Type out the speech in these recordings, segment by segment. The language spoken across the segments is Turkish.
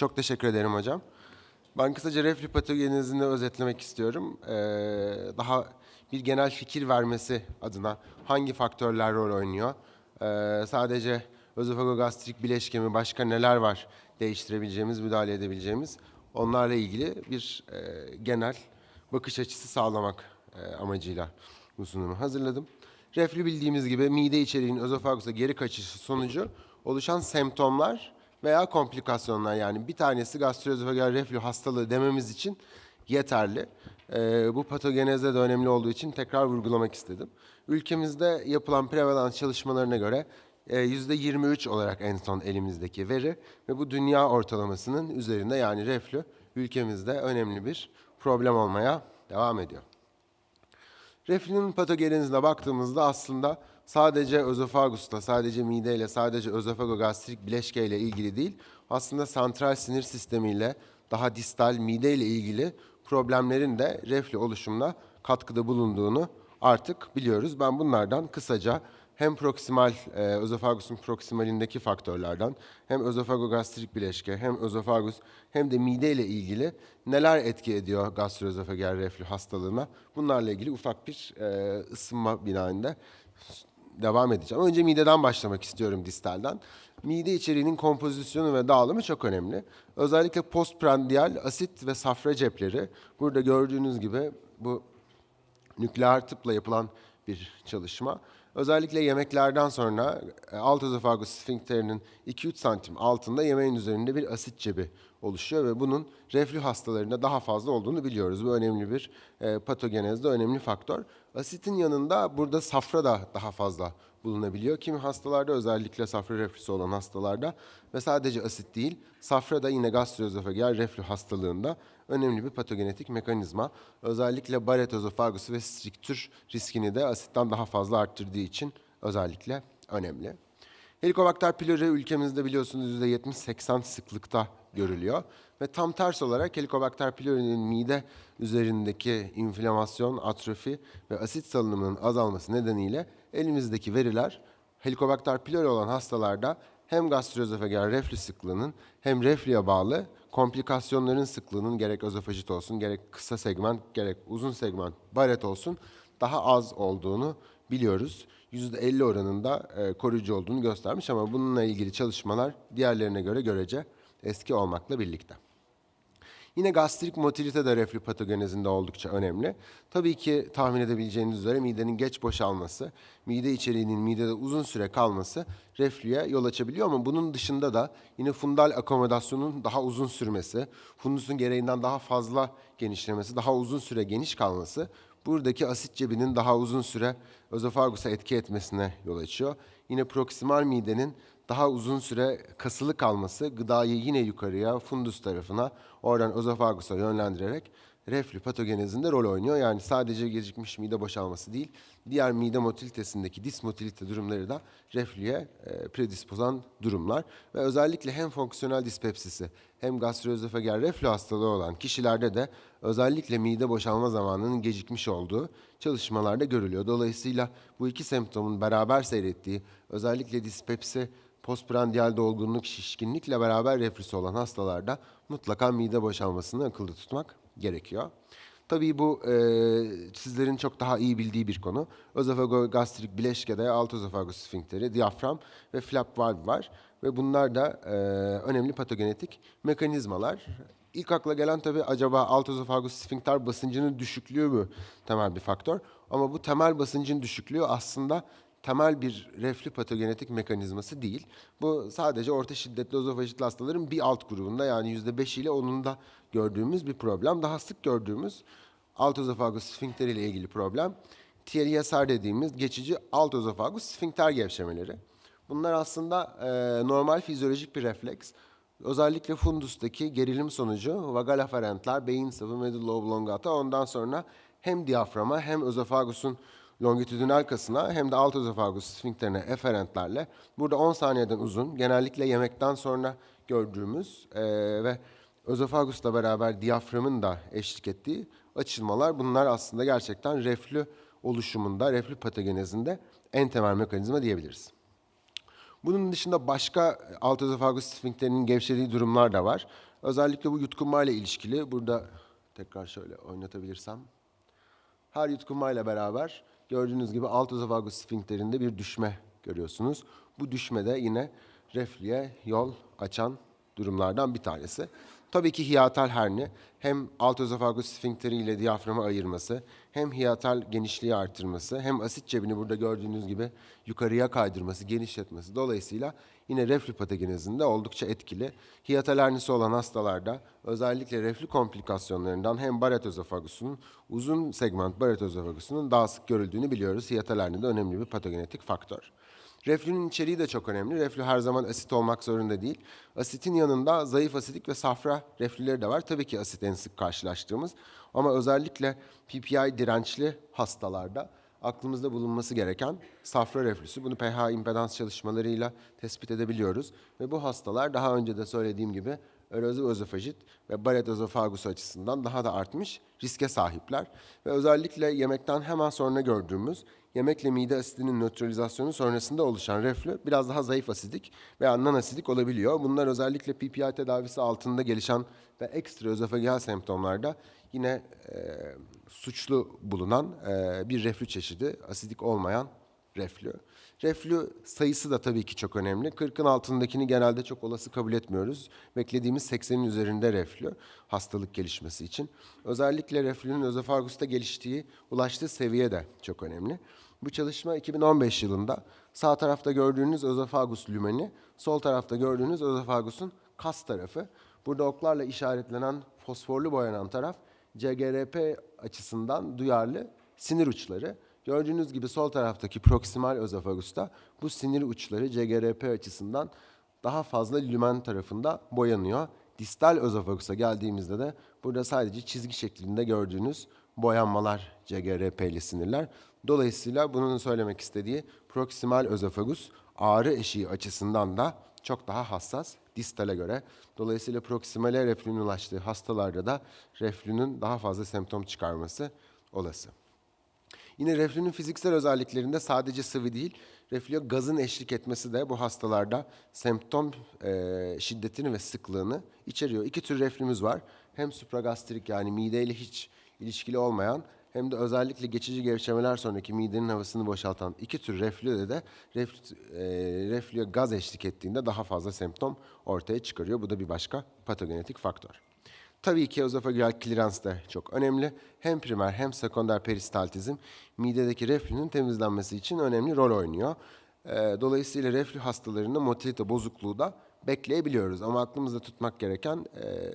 Çok teşekkür ederim hocam. Ben kısaca reflü patogenezini özetlemek istiyorum. Ee, daha bir genel fikir vermesi adına hangi faktörler rol oynuyor? Ee, sadece özofagogastrik bileşke mi, başka neler var değiştirebileceğimiz, müdahale edebileceğimiz onlarla ilgili bir e, genel bakış açısı sağlamak e, amacıyla bu sunumu hazırladım. Reflü bildiğimiz gibi mide içeriğinin özofagusa geri kaçışı sonucu oluşan semptomlar veya komplikasyonlar yani bir tanesi gastroözofagel reflü hastalığı dememiz için yeterli. Ee, bu patogenezde de önemli olduğu için tekrar vurgulamak istedim. Ülkemizde yapılan prevalans çalışmalarına göre e, %23 olarak en son elimizdeki veri ve bu dünya ortalamasının üzerinde yani reflü ülkemizde önemli bir problem olmaya devam ediyor. Reflünün patogenezine baktığımızda aslında sadece özofagusta, sadece mideyle, sadece özofagogastrik bileşkeyle ilgili değil, aslında santral sinir sistemiyle, daha distal mideyle ilgili problemlerin de reflü oluşumuna katkıda bulunduğunu artık biliyoruz. Ben bunlardan kısaca hem proksimal, e, özofagusun proksimalindeki faktörlerden hem özofagogastrik bileşke hem özofagus hem de mide ile ilgili neler etki ediyor gastroözofagel reflü hastalığına bunlarla ilgili ufak bir e, ısınma binayında devam edeceğim. Önce mideden başlamak istiyorum distalden. Mide içeriğinin kompozisyonu ve dağılımı çok önemli. Özellikle postprandial asit ve safra cepleri burada gördüğünüz gibi bu nükleer tıpla yapılan bir çalışma. Özellikle yemeklerden sonra e, alt özofagus sfinkterinin 2-3 santim altında yemeğin üzerinde bir asit cebi oluşuyor ve bunun reflü hastalarında daha fazla olduğunu biliyoruz. Bu önemli bir e, patogenezde önemli faktör. Asitin yanında burada safra da daha fazla bulunabiliyor. Kimi hastalarda özellikle safra reflüsü olan hastalarda ve sadece asit değil, safra da yine gastroözofagel reflü hastalığında önemli bir patogenetik mekanizma. Özellikle Barrett özofagusu ve striktür riskini de asitten daha fazla arttırdığı için özellikle önemli. Helicobacter pylori ülkemizde biliyorsunuz %70-80 sıklıkta görülüyor. Ve tam ters olarak Helicobacter pylori'nin mide üzerindeki inflamasyon, atrofi ve asit salınımının azalması nedeniyle elimizdeki veriler Helicobacter pylori olan hastalarda hem gastroözofagel reflü sıklığının hem reflüye bağlı komplikasyonların sıklığının gerek özofajit olsun, gerek kısa segment, gerek uzun segment, baret olsun daha az olduğunu biliyoruz. %50 oranında e, koruyucu olduğunu göstermiş ama bununla ilgili çalışmalar diğerlerine göre görece eski olmakla birlikte. Yine gastrik motilite de reflü patogenezinde oldukça önemli. Tabii ki tahmin edebileceğiniz üzere midenin geç boşalması, mide içeriğinin midede uzun süre kalması reflüye yol açabiliyor ama bunun dışında da yine fundal akomodasyonun daha uzun sürmesi, fundusun gereğinden daha fazla genişlemesi, daha uzun süre geniş kalması buradaki asit cebinin daha uzun süre özofagusa etki etmesine yol açıyor. Yine proksimal midenin daha uzun süre kasılı kalması gıdayı yine yukarıya fundus tarafına oradan özofagusa yönlendirerek reflü patogenezinde rol oynuyor. Yani sadece gecikmiş mide boşalması değil, diğer mide motilitesindeki dismotilite durumları da reflüye e, predispozan durumlar. Ve özellikle hem fonksiyonel dispepsisi hem gastroözofagel reflü hastalığı olan kişilerde de özellikle mide boşalma zamanının gecikmiş olduğu çalışmalarda görülüyor. Dolayısıyla bu iki semptomun beraber seyrettiği özellikle dispepsi postprandial dolgunluk, şişkinlikle beraber reflüsü olan hastalarda mutlaka mide boşalmasını akılda tutmak gerekiyor. Tabii bu e, sizlerin çok daha iyi bildiği bir konu. Özofagogastrik bileşkede alt özofagus sfinkteri, diyafram ve flap valve var. Ve bunlar da e, önemli patogenetik mekanizmalar. İlk akla gelen tabii acaba alt özofagus sfinkter basıncının düşüklüğü mü temel bir faktör? Ama bu temel basıncın düşüklüğü aslında temel bir reflü patogenetik mekanizması değil. Bu sadece orta şiddetli özofajitli hastaların bir alt grubunda yani %5 ile 10'unda gördüğümüz bir problem. Daha sık gördüğümüz alt özofagus sfinkter ile ilgili problem. TLSR dediğimiz geçici alt özofagus sfinkter gevşemeleri. Bunlar aslında e, normal fizyolojik bir refleks. Özellikle fundustaki gerilim sonucu vagal aferentler, beyin sıvı, medulla oblongata ondan sonra hem diyaframa hem özofagusun longitudinal kasına hem de alt özofagus sfinkterine eferentlerle burada 10 saniyeden uzun genellikle yemekten sonra gördüğümüz e, ve özofagusla beraber diyaframın da eşlik ettiği açılmalar bunlar aslında gerçekten reflü oluşumunda, reflü patogenezinde en temel mekanizma diyebiliriz. Bunun dışında başka alt özofagus sfinkterinin gevşediği durumlar da var. Özellikle bu yutkunmayla ilişkili. Burada tekrar şöyle oynatabilirsem. Her yutkunmayla beraber gördüğünüz gibi alt özofagus sfinkterinde bir düşme görüyorsunuz. Bu düşme de yine reflüye yol açan durumlardan bir tanesi. Tabii ki hiatal herni hem alt özofagus sfinkteri ile diyaframı ayırması, hem hiatal genişliği artırması, hem asit cebini burada gördüğünüz gibi yukarıya kaydırması, genişletmesi. Dolayısıyla yine reflü patogenezinde oldukça etkili. Hiatal hernisi olan hastalarda özellikle reflü komplikasyonlarından hem Barrett özofagusunun uzun segment Barrett özofagusunun daha sık görüldüğünü biliyoruz. Hiatal herni de önemli bir patogenetik faktör. Reflünün içeriği de çok önemli. Reflü her zaman asit olmak zorunda değil. Asitin yanında zayıf asidik ve safra reflüleri de var. Tabii ki asit en sık karşılaştığımız. Ama özellikle PPI dirençli hastalarda aklımızda bulunması gereken safra reflüsü. Bunu pH impedans çalışmalarıyla tespit edebiliyoruz. Ve bu hastalar daha önce de söylediğim gibi erozif özofajit ve Barrett özofagus açısından daha da artmış riske sahipler. Ve özellikle yemekten hemen sonra gördüğümüz yemekle mide asidinin nötralizasyonu sonrasında oluşan reflü biraz daha zayıf asidik veya non asidik olabiliyor. Bunlar özellikle PPI tedavisi altında gelişen ve ekstra özofageal semptomlarda yine e, suçlu bulunan e, bir reflü çeşidi, asidik olmayan reflü. Reflü sayısı da tabii ki çok önemli. 40'ın altındakini genelde çok olası kabul etmiyoruz. Beklediğimiz 80'in üzerinde reflü hastalık gelişmesi için. Özellikle reflünün özofagusta geliştiği, ulaştığı seviye de çok önemli. Bu çalışma 2015 yılında sağ tarafta gördüğünüz özofagus lümeni, sol tarafta gördüğünüz özofagusun kas tarafı. Burada oklarla işaretlenen fosforlu boyanan taraf CGRP açısından duyarlı sinir uçları. Gördüğünüz gibi sol taraftaki proksimal özofagusta bu sinir uçları CGRP açısından daha fazla lümen tarafında boyanıyor. Distal özofagusa geldiğimizde de burada sadece çizgi şeklinde gördüğünüz boyanmalar CGRP'li sinirler. Dolayısıyla bunun söylemek istediği proksimal özofagus ağrı eşiği açısından da çok daha hassas distale göre. Dolayısıyla proksimale reflünün ulaştığı hastalarda da reflünün daha fazla semptom çıkarması olası. Yine reflünün fiziksel özelliklerinde sadece sıvı değil, reflüye gazın eşlik etmesi de bu hastalarda semptom e, şiddetini ve sıklığını içeriyor. İki tür reflümüz var. Hem supragastrik yani mideyle hiç ilişkili olmayan hem de özellikle geçici gevşemeler sonraki midenin havasını boşaltan iki tür reflüde de reflü, e, reflüye gaz eşlik ettiğinde daha fazla semptom ortaya çıkarıyor. Bu da bir başka patogenetik faktör. Tabii ki özofageal klirans da çok önemli. Hem primer hem sekonder peristaltizm midedeki reflünün temizlenmesi için önemli rol oynuyor. Ee, Dolayısıyla reflü hastalarında motilite bozukluğu da bekleyebiliyoruz. Ama aklımızda tutmak gereken e,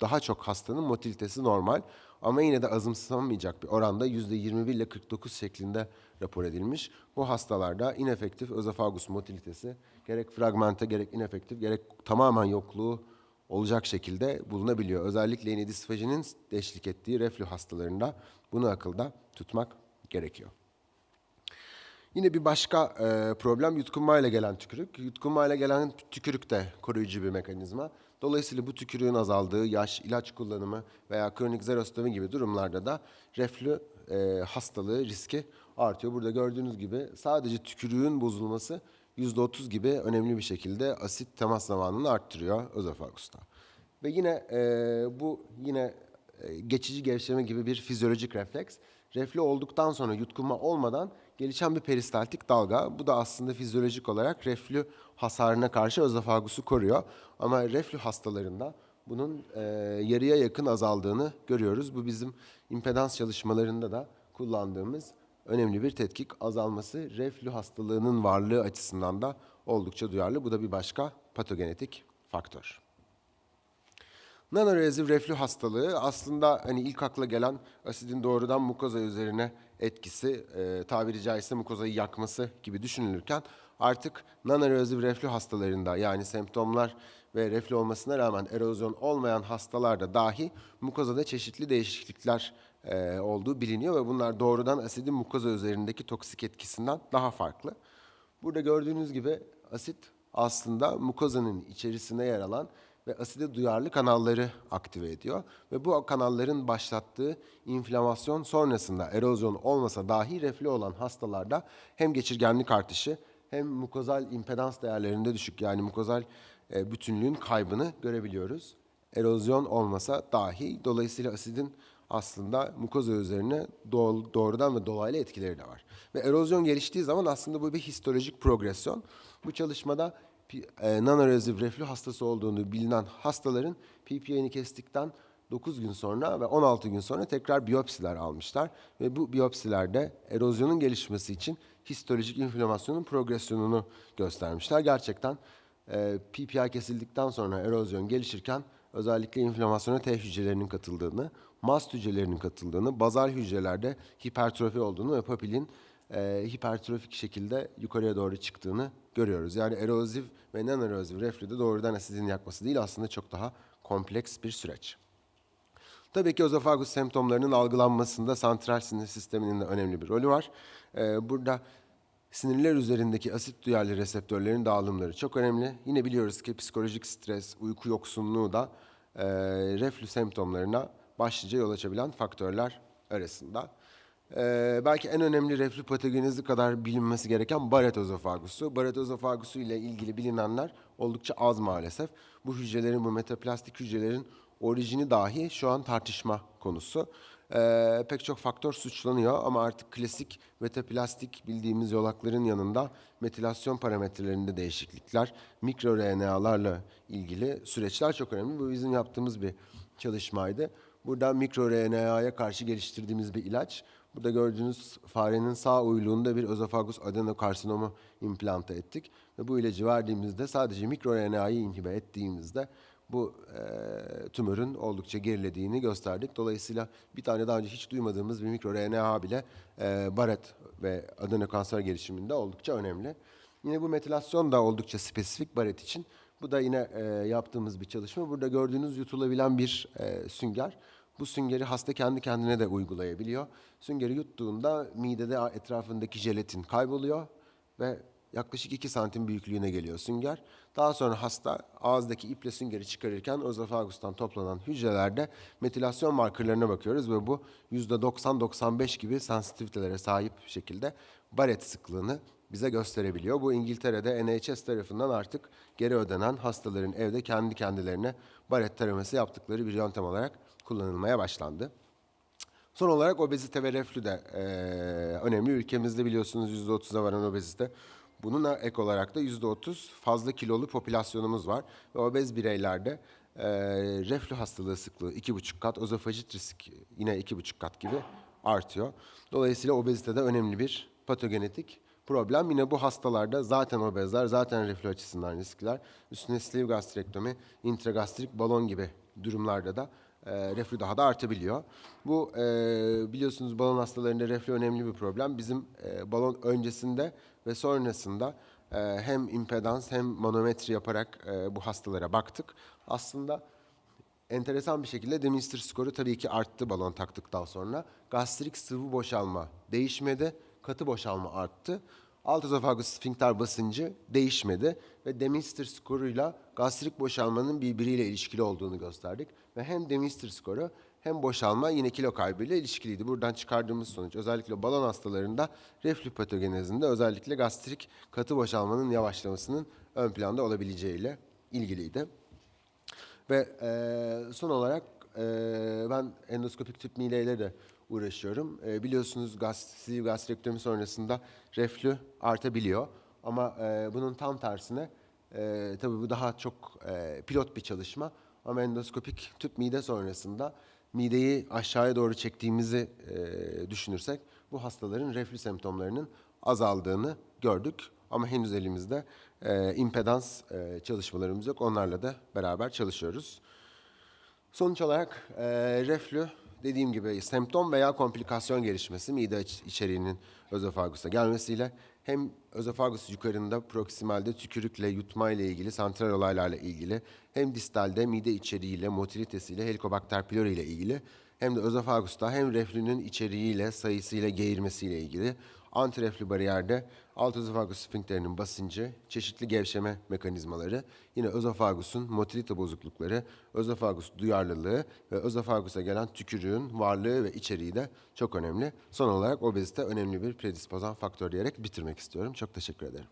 daha çok hastanın motilitesi normal. Ama yine de azımsanmayacak bir oranda %21 ile 49 şeklinde rapor edilmiş. Bu hastalarda inefektif özofagus motilitesi gerek fragmente gerek inefektif gerek tamamen yokluğu olacak şekilde bulunabiliyor. Özellikle yine disfajinin eşlik ettiği reflü hastalarında bunu akılda tutmak gerekiyor. Yine bir başka e, problem yutkunmayla gelen tükürük. Yutkunmayla gelen tükürük de koruyucu bir mekanizma. Dolayısıyla bu tükürüğün azaldığı yaş, ilaç kullanımı veya kronik zerostomi gibi durumlarda da reflü e, hastalığı riski artıyor. Burada gördüğünüz gibi sadece tükürüğün bozulması %30 gibi önemli bir şekilde asit temas zamanını arttırıyor özofagusta. Ve yine e, bu yine e, geçici gevşeme gibi bir fizyolojik refleks. Reflü olduktan sonra yutkunma olmadan gelişen bir peristaltik dalga. Bu da aslında fizyolojik olarak reflü hasarına karşı özofagusu koruyor. Ama reflü hastalarında bunun e, yarıya yakın azaldığını görüyoruz. Bu bizim impedans çalışmalarında da kullandığımız önemli bir tetkik azalması reflü hastalığının varlığı açısından da oldukça duyarlı. Bu da bir başka patogenetik faktör. Nanoreazif reflü hastalığı aslında hani ilk akla gelen asidin doğrudan mukoza üzerine etkisi, e, tabiri caizse mukozayı yakması gibi düşünülürken artık nanoreazif reflü hastalarında yani semptomlar ve reflü olmasına rağmen erozyon olmayan hastalarda dahi mukozada çeşitli değişiklikler e, olduğu biliniyor ve bunlar doğrudan asidin mukoza üzerindeki toksik etkisinden daha farklı. Burada gördüğünüz gibi asit aslında mukozanın içerisinde yer alan ve aside duyarlı kanalları aktive ediyor. Ve bu kanalların başlattığı inflamasyon sonrasında erozyon olmasa dahi reflü olan hastalarda hem geçirgenlik artışı hem mukozal impedans değerlerinde düşük yani mukozal e, bütünlüğün kaybını görebiliyoruz. Erozyon olmasa dahi dolayısıyla asidin aslında mukoza üzerine doğ- doğrudan ve dolaylı etkileri de var. Ve erozyon geliştiği zaman aslında bu bir histolojik progresyon. Bu çalışmada e, non-erosive reflü hastası olduğunu bilinen hastaların PPA'ni kestikten 9 gün sonra ve 16 gün sonra tekrar biyopsiler almışlar. Ve bu biyopsilerde erozyonun gelişmesi için histolojik inflamasyonun progresyonunu göstermişler. Gerçekten e, PPI kesildikten sonra erozyon gelişirken özellikle inflamasyona T hücrelerinin katıldığını, mast hücrelerinin katıldığını, bazal hücrelerde hipertrofi olduğunu ve papilin e, hipertrofik şekilde yukarıya doğru çıktığını görüyoruz. Yani erozif ve non-erozif reflüde doğrudan asidin yakması değil aslında çok daha kompleks bir süreç. Tabii ki özofagus semptomlarının algılanmasında santral sinir sisteminin de önemli bir rolü var. Ee, burada sinirler üzerindeki asit duyarlı reseptörlerin dağılımları çok önemli. Yine biliyoruz ki psikolojik stres, uyku yoksunluğu da e, reflü semptomlarına başlıca yol açabilen faktörler arasında. Ee, belki en önemli reflü patogenezi kadar bilinmesi gereken Barrett özofagusu. Barrett özofagusu ile ilgili bilinenler oldukça az maalesef. Bu hücrelerin, bu metaplastik hücrelerin orijini dahi şu an tartışma konusu. Ee, pek çok faktör suçlanıyor ama artık klasik metaplastik bildiğimiz yolakların yanında metilasyon parametrelerinde değişiklikler, mikro RNA'larla ilgili süreçler çok önemli. Bu bizim yaptığımız bir çalışmaydı. Burada mikro RNA'ya karşı geliştirdiğimiz bir ilaç. Burada gördüğünüz farenin sağ uyluğunda bir özofagus adenokarsinomu implante ettik. Ve bu ilacı verdiğimizde sadece mikro RNA'yı inhibe ettiğimizde bu e, tümörün oldukça gerilediğini gösterdik. Dolayısıyla bir tane daha önce hiç duymadığımız bir mikro RNA bile e, Barrett ve adenokanser gelişiminde oldukça önemli. Yine bu metilasyon da oldukça spesifik Barrett için. Bu da yine e, yaptığımız bir çalışma. Burada gördüğünüz yutulabilen bir e, sünger. Bu süngeri hasta kendi kendine de uygulayabiliyor. Süngeri yuttuğunda midede etrafındaki jelatin kayboluyor ve yaklaşık 2 santim büyüklüğüne geliyor sünger. Daha sonra hasta ağızdaki iple süngeri çıkarırken özofagustan toplanan hücrelerde metilasyon markerlarına bakıyoruz ve bu %90-95 gibi sensitivitelere sahip şekilde Barrett sıklığını bize gösterebiliyor. Bu İngiltere'de NHS tarafından artık geri ödenen hastaların evde kendi kendilerine Barrett taraması yaptıkları bir yöntem olarak kullanılmaya başlandı. Son olarak obezite ve reflü de eee, önemli. Ülkemizde biliyorsunuz %30'a varan obezite. Bununla ek olarak da %30 fazla kilolu popülasyonumuz var. Ve obez bireylerde eee reflü hastalığı sıklığı iki buçuk kat, özofajit risk yine iki buçuk kat gibi artıyor. Dolayısıyla obezite de önemli bir patogenetik problem. Yine bu hastalarda zaten obezler, zaten reflü açısından riskler. Üstüne sleeve gastrektomi, intragastrik balon gibi durumlarda da e, reflü daha da artabiliyor. Bu e, biliyorsunuz balon hastalarında reflü önemli bir problem. Bizim e, balon öncesinde ve sonrasında e, hem impedans hem manometri yaparak e, bu hastalara baktık. Aslında enteresan bir şekilde Demister skoru tabii ki arttı balon taktıktan sonra. Gastrik sıvı boşalma değişmedi, katı boşalma arttı. Alt özofagus sfinkter basıncı değişmedi ve Demister skoruyla gastrik boşalmanın birbiriyle ilişkili olduğunu gösterdik. Ve hem Demister skoru hem boşalma yine kilo kaybıyla ilişkiliydi. Buradan çıkardığımız sonuç özellikle balon hastalarında reflü patogenezinde özellikle gastrik katı boşalmanın yavaşlamasının ön planda olabileceğiyle ilgiliydi. Ve eee, son olarak eee, ben endoskopik tüp mideyle de uğraşıyorum. Eee, biliyorsunuz gast, gastrektomi sonrasında reflü artabiliyor. Ama eee, bunun tam tersine eee tabii bu daha çok eee, pilot bir çalışma. Ama endoskopik tüp mide sonrasında mideyi aşağıya doğru çektiğimizi eee, düşünürsek bu hastaların reflü semptomlarının azaldığını gördük. Ama henüz elimizde e, impedans e, çalışmalarımız yok. Onlarla da beraber çalışıyoruz. Sonuç olarak e, reflü dediğim gibi semptom veya komplikasyon gelişmesi mide iç- içeriğinin özofagusa gelmesiyle hem özofagus yukarında proksimalde tükürükle yutma ile ilgili santral olaylarla ilgili hem distalde mide içeriğiyle motilitesiyle helikobakter pylori ile ilgili hem de özofagusta hem reflünün içeriğiyle sayısıyla geğirmesiyle ilgili antireflü bariyerde alt özofagus sfinkterinin basıncı, çeşitli gevşeme mekanizmaları, yine özofagusun motilite bozuklukları, özofagus duyarlılığı ve özofagusa gelen tükürüğün varlığı ve içeriği de çok önemli. Son olarak obezite önemli bir predispozan faktör diyerek bitirmek istiyorum. Çok teşekkür ederim.